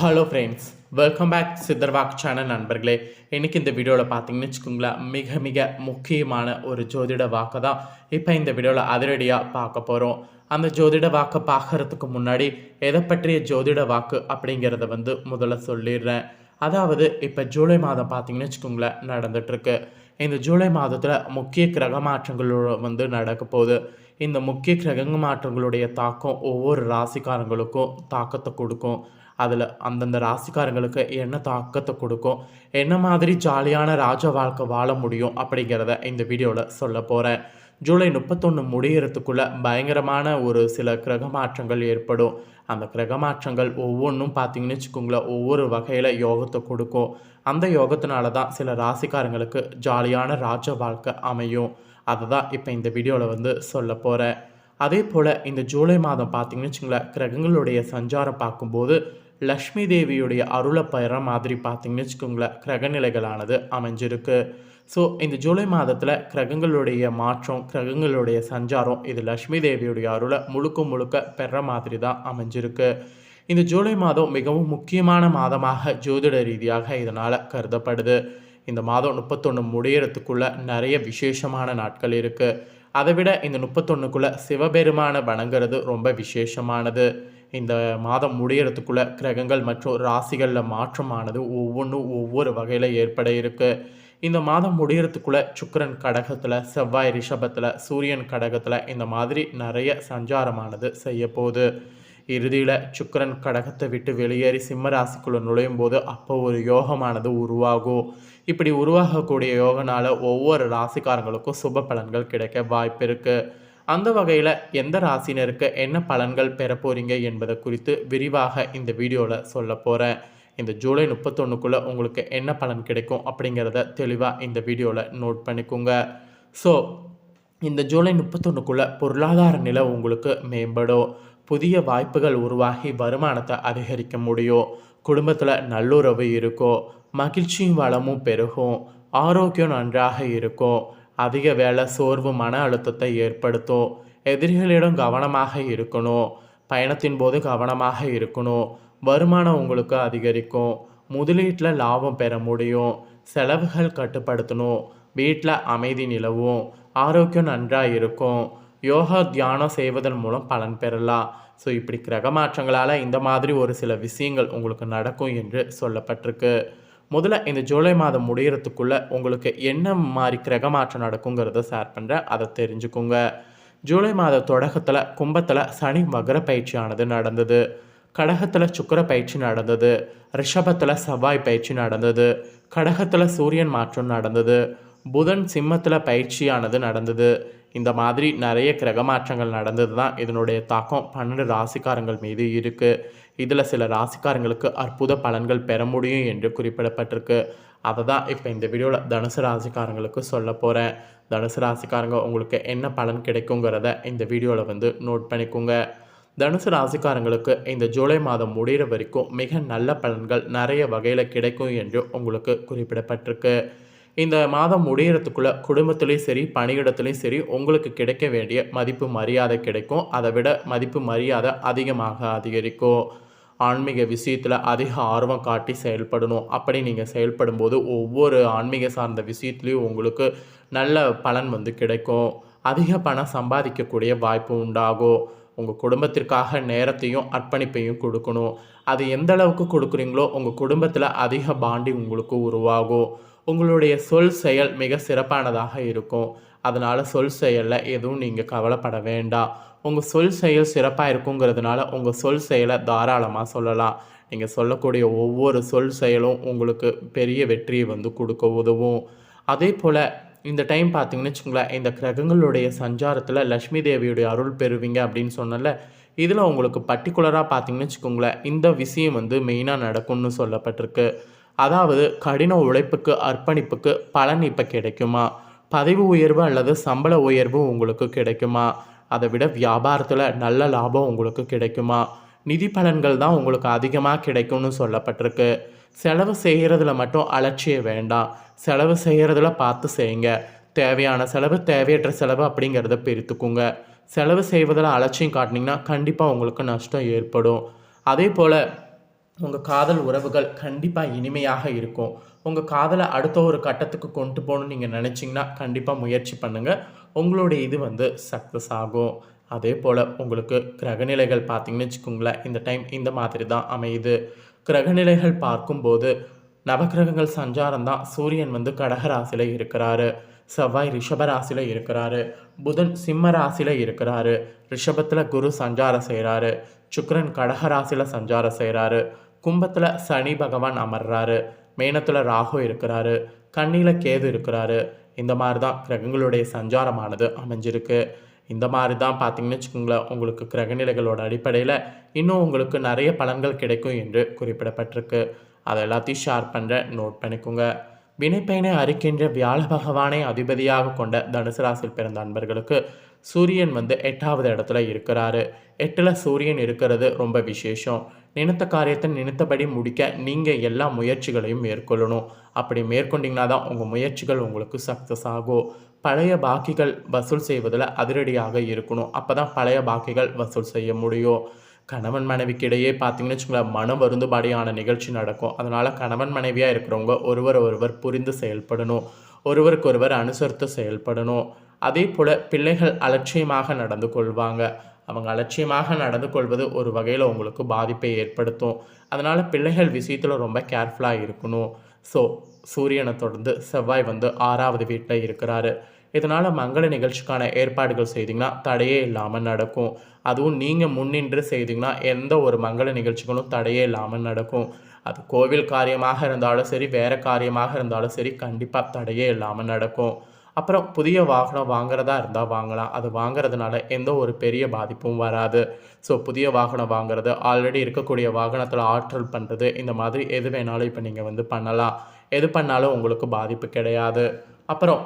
Hello friends welcome back சித்தர்வாக் channel நண்பர்களே. இன்றைக்கி இந்த வீடியோவில் பார்த்தீங்கன்னு வச்சுக்கோங்களேன் மிக மிக முக்கியமான ஒரு ஜோதிட வாக்கை தான் இப்போ இந்த வீடியோவில் அதிரடியாக பார்க்க போகிறோம் அந்த ஜோதிட வாக்கை பார்க்கறதுக்கு முன்னாடி எதை பற்றிய ஜோதிட வாக்கு அப்படிங்கிறத வந்து முதல்ல சொல்லிடுறேன். அதாவது இப்போ ஜூலை மாதம் பார்த்தீங்கன்னு வச்சுக்கோங்களேன் நடந்துகிட்ருக்கு இந்த ஜூலை மாதத்தில் முக்கிய கிரக மாற்றங்களோட வந்து நடக்க போகுது. இந்த முக்கிய கிரக மாற்றங்களுடைய தாக்கம் ஒவ்வொரு ராசிக்காரங்களுக்கும் தாக்கத்தை கொடுக்கும். அதில் அந்தந்த ராசிக்காரங்களுக்கு என்ன தாக்கத்தை கொடுக்கும் என்ன மாதிரி ஜாலியான ராஜ வாழ்க்கை வாழ முடியும் அப்படிங்கிறத இந்த வீடியோவில் சொல்ல போகிறேன் ஜூலை முப்பத்தொன்று முடியறதுக்குள்ள பயங்கரமான ஒரு சில கிரக மாற்றங்கள் ஏற்படும். அந்த கிரக மாற்றங்கள் ஒவ்வொன்றும் பார்த்தீங்கன்னு வச்சுக்கோங்களேன் ஒவ்வொரு வகையில் யோகத்தை கொடுக்கும். அந்த யோகத்தினால தான் சில ராசிக்காரங்களுக்கு ஜாலியான ராஜ வாழ்க்கை அமையும். அதை தான் இப்போ இந்த வீடியோவில் வந்து சொல்ல போகிறேன் அதே போல் இந்த ஜூலை மாதம் பார்த்தீங்கன்னு வச்சுங்களேன் கிரகங்களுடைய சஞ்சாரம் பார்க்கும்போது லக்ஷ்மி தேவியுடைய அருளை பெற மாதிரி பார்த்திங்கன்னு வச்சுக்கோங்களேன் கிரகநிலைகளானது அமைஞ்சிருக்கு. ஸோ இந்த ஜூலை மாதத்தில் கிரகங்களுடைய மாற்றம் கிரகங்களுடைய சஞ்சாரம் இது லக்ஷ்மி தேவியுடைய அருளை முழுக்க முழுக்க பெற மாதிரி தான் அமைஞ்சிருக்கு. இந்த ஜூலை மாதம் மிகவும் முக்கியமான மாதமாக ஜோதிட ரீதியாக இதனால் கருதப்படுது. இந்த மாதம் முப்பத்தொன்று முடியறதுக்குள்ள நிறைய விசேஷமான நாட்கள் இருக்குது அதை விட இந்த முப்பத்தொன்றுக்குள்ளே சிவபெருமானை வணங்குறது ரொம்ப விசேஷமானது. இந்த மாதம் முடியறதுக்குள்ள கிரகங்கள் மற்றும் ராசிகளில் மாற்றமானது ஒவ்வொன்றும் ஒவ்வொரு வகையில் ஏற்பட இருக்கு. இந்த மாதம் முடியறதுக்குள்ள சுக்கரன் கடகத்தில் செவ்வாய் ரிஷபத்தில் சூரியன் கடகத்தில் இந்த மாதிரி நிறைய சஞ்சாரமானது செய்ய போகுது. இறுதியில் சுக்கரன் கடகத்தை விட்டு வெளியேறி சிம்ம ராசிக்குள்ளே நுழையும் போது அப்போ ஒரு யோகமானது உருவாகும். இப்படி உருவாகக்கூடிய யோகனால் ஒவ்வொரு ராசிக்காரங்களுக்கும் சுப பலன்கள் கிடைக்க வாய்ப்பு இருக்குது அந்த வகையில் எந்த ராசினருக்கு என்ன பலன்கள் பெற போகிறீங்க என்பதை குறித்து விரிவாக இந்த வீடியோவில் சொல்ல போகிறேன் இந்த ஜூலை முப்பத்தொன்றுக்குள்ளே உங்களுக்கு என்ன பலன் கிடைக்கும் அப்படிங்கிறத தெளிவாக இந்த வீடியோவில் நோட் பண்ணிக்கோங்க. ஸோ இந்த ஜூலை முப்பத்தொன்றுக்குள்ளே பொருளாதார நிலை உங்களுக்கு மேம்படும். புதிய வாய்ப்புகள் உருவாகி வருமானத்தை அதிகரிக்க முடியும். குடும்பத்தில் நல்லுறவு இருக்கும். மகிழ்ச்சியும் வளமும் பெருகும். ஆரோக்கியம் நன்றாக இருக்கும். அதிக வேலை சோர்வு மன அழுத்தத்தை ஏற்படுத்தும் எதிரிகளிடம் கவனமாக இருக்கணும் பயணத்தின் போது கவனமாக இருக்கணும் வருமானம் உங்களுக்கு அதிகரிக்கும். முதலீட்டில் லாபம் பெற முடியும். செலவுகள் கட்டுப்படுத்தணும் வீட்டில் அமைதி நிலவும். ஆரோக்கியம் நன்றாக இருக்கும். யோகா தியானம் செய்வதன் மூலம் பலன் பெறலாம். ஸோ இப்படி கிரக மாற்றங்களால் இந்த மாதிரி ஒரு சில விஷயங்கள் உங்களுக்கு நடக்கும் என்று சொல்லப்பட்டிருக்கு. முதல்ல இந்த ஜூலை மாதம் முடியறதுக்குள்ளே உங்களுக்கு என்ன மாதிரி கிரகமாற்றம் நடக்குங்கிறத ஷேர் பண்ணுறேன் அதை தெரிஞ்சுக்கோங்க. ஜூலை மாத தொடக்கத்தில் கும்பத்தில் சனி மகர பயிற்சியானது நடந்தது. கடகத்தில் சுக்கர பயிற்சி நடந்தது. ரிஷபத்தில் செவ்வாய் பயிற்சி நடந்தது. கடகத்தில் சூரியன் மாற்றம் நடந்தது. புதன் சிம்மத்தில் பயிற்சியானது நடந்தது. இந்த மாதிரி நிறைய கிரக மாற்றங்கள் நடந்தது தான் இதனுடைய தாக்கம். பன்னெண்டு ராசிக்காரங்கள் மீது இருக்குது இதில் சில ராசிக்காரங்களுக்கு அற்புத பலன்கள் பெற முடியும் என்று குறிப்பிடப்பட்டிருக்கு. அதை தான் இப்போ இந்த வீடியோவில் தனுசு ராசிக்காரங்களுக்கு சொல்ல போகிறேன் தனுசு ராசிக்காரங்க உங்களுக்கு என்ன பலன் கிடைக்குங்கிறத இந்த வீடியோவில் வந்து நோட் பண்ணிக்கோங்க. தனுசு ராசிக்காரங்களுக்கு இந்த ஜூலை மாதம் முடிகிற வரைக்கும் மிக நல்ல பலன்கள் நிறைய வகையில் கிடைக்கும் என்று உங்களுக்கு குறிப்பிடப்பட்டிருக்கு. இந்த மாதம் முடிகிறதுக்குள்ளே குடும்பத்துலேயும் சரி பணியிடத்துலேயும் சரி உங்களுக்கு கிடைக்க வேண்டிய மதிப்பு மரியாதை கிடைக்கும். அதை விட மதிப்பு மரியாதை அதிகமாக அதிகரிக்கும். ஆன்மீக விஷயத்தில் அதிக ஆர்வம் காட்டி செயல்படணும். அப்படி நீங்கள் செயல்படும்போது ஒவ்வொரு ஆன்மீக சார்ந்த விஷயத்துலேயும் உங்களுக்கு நல்ல பலன் வந்து கிடைக்கும். அதிக பணம் சம்பாதிக்கக்கூடிய வாய்ப்பு உண்டாகும். உங்கள் குடும்பத்திற்காக நேரத்தையும் அர்ப்பணிப்பையும் கொடுக்கணும். அது எந்த அளவுக்கு கொடுக்குறீங்களோ உங்கள் குடும்பத்தில் அதிக பாண்டி உங்களுக்கு உருவாகும். உங்களுடைய சொல் செயல் மிக சிறப்பானதாக இருக்கும். அதனால் சொல் செயலில் எதுவும் நீங்கள் கவலைப்பட வேண்டாம் உங்கள் சொல் செயல் சிறப்பாக இருக்குங்கிறதுனால உங்கள் சொல் செயலை தாராளமாக சொல்லலாம். நீங்கள் சொல்லக்கூடிய ஒவ்வொரு சொல் செயலும் உங்களுக்கு பெரிய வெற்றியை வந்து கொடுக்க உதவும். அதே போல் இந்த டைம் பார்த்தீங்கன்னு வச்சுக்கோங்களேன் இந்த கிரகங்களுடைய சஞ்சாரத்தில் லக்ஷ்மி தேவியுடைய அருள் பெறுவீங்க அப்படின்னு சொன்னல இதில் உங்களுக்கு பர்டிகுலராக பார்த்தீங்கன்னு வச்சுக்கோங்களேன் இந்த விஷயம் வந்து மெயினாக நடக்கும்னு சொல்லப்பட்டிருக்கு. அதாவது கடின உழைப்புக்கு அர்ப்பணிப்புக்கு பலன் இப்போ கிடைக்குமா? பதவி உயர்வு அல்லது சம்பள உயர்வு உங்களுக்கு கிடைக்குமா? அதை விட வியாபாரத்தில் நல்ல லாபம் உங்களுக்கு கிடைக்குமா? நிதி பலன்கள் தான் உங்களுக்கு அதிகமாக கிடைக்கும்னு சொல்லப்பட்டிருக்கு. செலவு செய்கிறதுல மட்டும் அலட்சியம் வேண்டாம். செலவு செய்கிறதுல பார்த்து செய்யுங்க. தேவையான செலவு தேவையற்ற செலவு அப்படிங்கிறத பிரித்துக்குங்க. செலவு செய்வதில் அலட்சியம் காட்டினீங்கன்னா கண்டிப்பாக உங்களுக்கு நஷ்டம் ஏற்படும். அதே போல் உங்கள் காதல் உறவுகள் கண்டிப்பாக இனிமையாக இருக்கும். உங்கள் காதலை அடுத்த ஒரு கட்டத்துக்கு கொண்டு போகணும்னு நீங்கள் நினச்சிங்கன்னா கண்டிப்பாக முயற்சி பண்ணுங்கள் உங்களுடைய இது வந்து சக்ஸஸ் ஆகும். அதே போல் உங்களுக்கு கிரகநிலைகள் பார்த்தீங்கன்னு வச்சுக்கோங்களேன் இந்த டைம் இந்த மாதிரி தான் அமையுது. கிரகநிலைகள் பார்க்கும்போது நவக்கிரகங்கள் சஞ்சாரம் தான். சூரியன் வந்து கடகராசியில் இருக்கிறாரு. செவ்வாய் ரிஷபராசியில் இருக்கிறாரு. புதன் சிம்ம ராசியில் இருக்கிறாரு. ரிஷபத்தில் குரு சஞ்சாரம் செய்கிறாரு சுக்கரன் கடகராசியில் சஞ்சாரம் செய்கிறாரு கும்பத்தில் சனி பகவான் அமர்றாரு. மேனத்தில் ராகு இருக்கிறாரு. கண்ணியில் கேது இருக்கிறாரு. இந்த மாதிரி தான் கிரகங்களுடைய சஞ்சாரமானது அமைஞ்சிருக்கு. இந்த மாதிரி தான் பார்த்தீங்கன்னு வச்சுக்கோங்களேன் உங்களுக்கு கிரகநிலைகளோட அடிப்படையில் இன்னும் உங்களுக்கு நிறைய பலன்கள் கிடைக்கும் என்று குறிப்பிடப்பட்டிருக்கு. அதை எல்லாத்தையும் ஷேர் பண்ணுறேன் நோட் பண்ணிக்கோங்க. வினைப்பயனை அறிக்கின்ற வியாழ பகவானை அதிபதியாக கொண்ட தனுசு ராசியில் பிறந்த அன்பர்களுக்கு சூரியன் வந்து எட்டாவது இடத்துல இருக்கிறாரு. எட்டில் சூரியன் இருக்கிறது ரொம்ப விசேஷம். நினைத்த காரியத்தை நினைத்தபடி முடிக்க நீங்கள் எல்லா முயற்சிகளையும் மேற்கொள்ளணும். அப்படி மேற்கொண்டீங்கன்னா தான் உங்கள் முயற்சிகள் உங்களுக்கு சக்ஸஸ் ஆகும். பழைய பாக்கிகள் வசூல் செய்வதில் அதிரடியாக இருக்கணும். அப்போ தான் பழைய பாக்கிகள் வசூல் செய்ய முடியும். கணவன் மனைவிக்கு இடையே பார்த்தீங்கன்னு வச்சுங்களேன் மன வருந்துபாடியான நிகழ்ச்சி நடக்கும். அதனால் கணவன் மனைவியாக இருக்கிறவங்க ஒருவர் ஒருவர் புரிந்து செயல்படணும். ஒருவருக்கொருவர் அனுசரித்து செயல்படணும். அதே போல் பிள்ளைகள் அலட்சியமாக நடந்து கொள்வாங்க. அவங்க அலட்சியமாக நடந்து கொள்வது ஒரு வகையில் உங்களுக்கு பாதிப்பை ஏற்படுத்தும். அதனால் பிள்ளைகள் விஷயத்தில் ரொம்ப கேர்ஃபுல்லாக இருக்கணும். ஸோ சூரியனை தொடர்ந்து செவ்வாய் வந்து ஆறாவது வீட்டில் இருக்கிறாரு. இதனால் மங்கள நிகழ்ச்சிக்கான ஏற்பாடுகள் செய்திங்கன்னா தடையே இல்லாமல் நடக்கும். அதுவும் நீங்கள் முன்னின்று செய்தீங்கன்னா எந்த ஒரு மங்கள நிகழ்ச்சிகளும் தடையே இல்லாமல் நடக்கும். அது கோவில் காரியமாக இருந்தாலும் சரி வேறு காரியமாக இருந்தாலும் சரி கண்டிப்பாக தடையே இல்லாமல் நடக்கும். அப்புறம் புதிய வாகனம் வாங்குறதா இருந்தால் வாங்கலாம். அது வாங்குறதுனால எந்த ஒரு பெரிய பாதிப்பும் வராது. ஸோ புதிய வாகனம் வாங்குறது ஆல்ரெடி இருக்கக்கூடிய வாகனத்தில் ஆற்றல் பண்ணுறது இந்த மாதிரி எது வேணாலும் இப்போ நீங்கள் வந்து பண்ணலாம். எது பண்ணாலும் உங்களுக்கு பாதிப்பு கிடையாது. அப்புறம்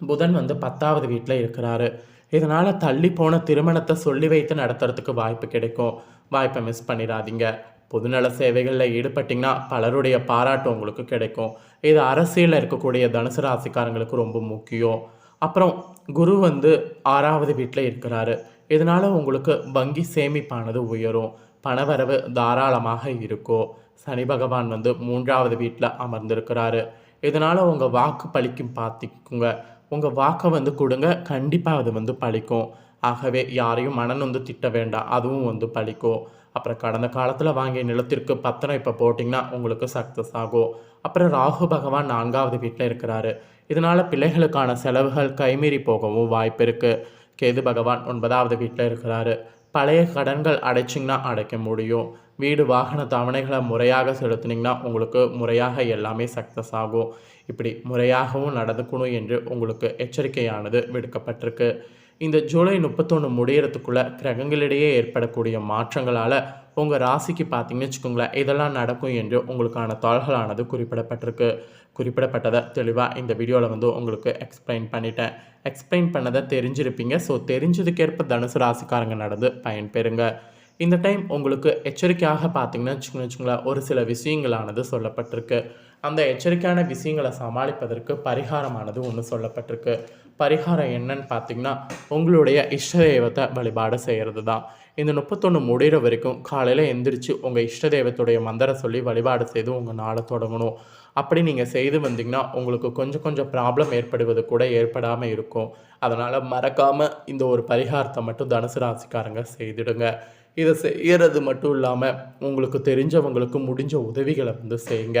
புதன் வந்து பத்தாவது வீட்டில் இருக்கிறாரு. இதனால் தள்ளி போன திருமணத்தை சொல்லி வைத்து நடத்துறதுக்கு வாய்ப்பு கிடைக்கும். வாய்ப்பை மிஸ் பண்ணிடாதீங்க. பொதுநல சேவைகளில் ஈடுபட்டிங்கன்னா பலருடைய பாராட்டு உங்களுக்கு கிடைக்கும். இது அரசியலில் இருக்கக்கூடிய தனுசு ராசிக்காரங்களுக்கு ரொம்ப முக்கியம். அப்புறம் குரு வந்து ஆறாவது வீட்டில் இருக்கிறாரு. இதனால் உங்களுக்கு வங்கி சேமிப்பானது உயரும். பணவரவு தாராளமாக இருக்கும். சனி பகவான் வந்து மூன்றாவது வீட்டில் அமர்ந்திருக்கிறாரு. இதனால் உங்கள் வாக்கு பழிக்கும் பார்த்துக்குங்க. உங்கள் வாக்கை வந்து கொடுங்க. கண்டிப்பாக அது வந்து பழிக்கும். ஆகவே யாரையும் மனன் வந்து திட்ட வேண்டாம். அதுவும் வந்து பழிக்கும். அப்புறம் கடந்த காலத்தில் வாங்கிய நிலத்திற்கு பத்திரம் இப்போ போட்டிங்கன்னா உங்களுக்கு சக்ஸஸ் ஆகும். அப்புறம் ராகு பகவான் நான்காவது வீட்டில் இருக்கிறாரு. இதனால் பிள்ளைகளுக்கான செலவுகள் கைமீறி போகவும் வாய்ப்பு இருக்குது கேது பகவான் ஒன்பதாவது வீட்டில் இருக்கிறாரு. பழைய கடன்கள் அடைச்சிங்கன்னா அடைக்க முடியும். வீடு வாகன தவணைகளை முறையாக செலுத்தினீங்கன்னா உங்களுக்கு முறையாக எல்லாமே சக்ஸஸ் ஆகும். இப்படி முறையாகவும் நடந்துக்கணும் என்று உங்களுக்கு எச்சரிக்கையானது விடுக்கப்பட்டிருக்கு. இந்த ஜூலை முப்பத்தொன்று முடியறதுக்குள்ளே கிரகங்களிடையே ஏற்படக்கூடிய மாற்றங்களால் உங்கள் ராசிக்கு பார்த்தீங்கன்னு வச்சுக்கோங்களேன் இதெல்லாம் நடக்கும் என்று உங்களுக்கான தாள்களானது குறிப்பிடப்பட்டிருக்கு. குறிப்பிடப்பட்டதை தெளிவாக இந்த வீடியோவில் வந்து உங்களுக்கு எக்ஸ்பிளைன் பண்ணிட்டேன். எக்ஸ்பிளைன் பண்ணதை தெரிஞ்சிருப்பீங்க. ஸோ தெரிஞ்சதுக்கேற்ப தனுசு ராசிக்காரங்க நடந்து பயன்பெறுங்க. இந்த டைம் உங்களுக்கு எச்சரிக்கையாக பார்த்தீங்கன்னா வச்சுக்கோங்களேன் ஒரு சில விஷயங்களானது சொல்லப்பட்டிருக்கு. அந்த எச்சரிக்கையான விஷயங்களை சமாளிப்பதற்கு பரிகாரமானது ஒன்று சொல்லப்பட்டிருக்கு. பரிகாரம் என்னன்னு பார்த்தீங்கன்னா உங்களுடைய இஷ்ட தெய்வத்தை வழிபாடு செய்கிறது தான் இந்த முப்பத்தொன்று முடிகிற வரைக்கும் காலையில் எந்திரிச்சு உங்கள் இஷ்ட தெய்வத்துடைய மந்திர சொல்லி வழிபாடு செய்து உங்கள் நாளை தொடங்கணும். அப்படி நீங்கள் செய்து வந்தீங்கன்னா உங்களுக்கு கொஞ்சம் கொஞ்சம் ப்ராப்ளம் ஏற்படுவது கூட ஏற்படாமல் இருக்கும். அதனால் மறக்காமல் இந்த ஒரு பரிகாரத்தை மட்டும் தனுசு ராசிக்காரங்க செய்திடுங்க. இதை செய்கிறது மட்டும் இல்லாமல் உங்களுக்கு தெரிஞ்சவங்களுக்கு முடிஞ்ச உதவிகளை வந்து செய்யுங்க.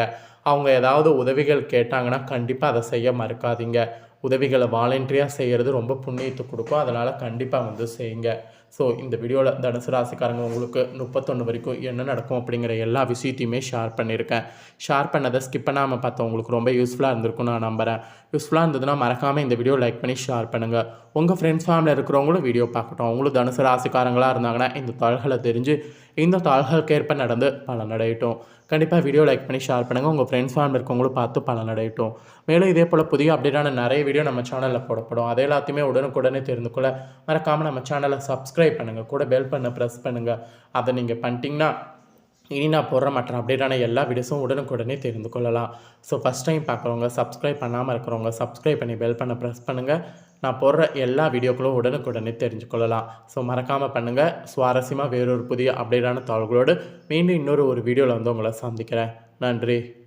அவங்க ஏதாவது உதவிகள் கேட்டாங்கன்னா கண்டிப்பாக அதை செய்ய மறக்காதீங்க. உதவிகளை வாலண்டியாக செய்கிறது ரொம்ப புண்ணியத்தை கொடுக்கும். அதனால் கண்டிப்பாக வந்து செய்யுங்க. ஸோ இந்த வீடியோவில் தனுசு ராசிக்காரங்க உங்களுக்கு முப்பத்தொன்று வரைக்கும் என்ன நடக்கும் அப்படிங்கிற எல்லா விஷயத்தையுமே ஷேர் பண்ணியிருக்கேன். ஷேர் பண்ணதை ஸ்கிப் பண்ணாமல் பார்த்தா உங்களுக்கு ரொம்ப யூஸ்ஃபுல்லாக இருந்திருக்கும் நான் நம்புகிறேன் யூஸ்ஃபுல்லாக இருந்ததுன்னா மறக்காமல் இந்த வீடியோ லைக் பண்ணி ஷேர் பண்ணுங்கள் உங்கள் ஃப்ரெண்ட்ஸ் ஃபேமிலியில் இருக்கிறவங்களும் வீடியோ பார்க்கட்டும். அவங்களும் தனுசு ராசிக்காரங்களாக இருந்தாங்கன்னா இந்த தாள்களை தெரிஞ்சு இந்த தாள்களுக்கு ஏற்ப நடந்து பலனடையட்டும். கண்டிப்பாக வீடியோ லைக் பண்ணி ஷேர் பண்ணுங்கள் உங்கள் ஃப்ரெண்ட்ஸ் ஃபேமிலி இருக்கவங்களும் பார்த்து பலனடையட்டும். மேலும் இதே போல் புதிய அப்டேட்டான நிறைய வீடியோ நம்ம சேனலில் போடப்படும். அதை எல்லாத்தையுமே உடனுக்குடனே தெரிந்து கொள்ள மறக்காமல் நம்ம சேனலை சப்ஸ்கிரைப் பண்ணுங்கள் கூட பெல் பண்ண ப்ரெஸ் பண்ணுங்கள் அதை நீங்கள் பண்ணிட்டீங்கன்னா இனி நான் போடுற மற்ற அப்டேட்டான எல்லா வீடியோஸும் உடனுக்குடனே தெரிந்து கொள்ளலாம். ஸோ ஃபஸ்ட் டைம் பார்க்குறவங்க சப்ஸ்கிரைப் பண்ணாமல் இருக்கிறவங்க சப்ஸ்கிரைப் பண்ணி பெல் பண்ண ப்ரெஸ் பண்ணுங்கள் நான் போடுற எல்லா வீடியோக்களும் உடனுக்குடனே தெரிஞ்சு கொள்ளலாம். ஸோ மறக்காமல் பண்ணுங்கள் சுவாரஸ்யமாக வேறொரு புதிய அப்டேட்டான தகவல்களோடு மீண்டும் இன்னொரு ஒரு வீடியோவில் வந்து உங்களை சந்திக்கிறேன். நன்றி.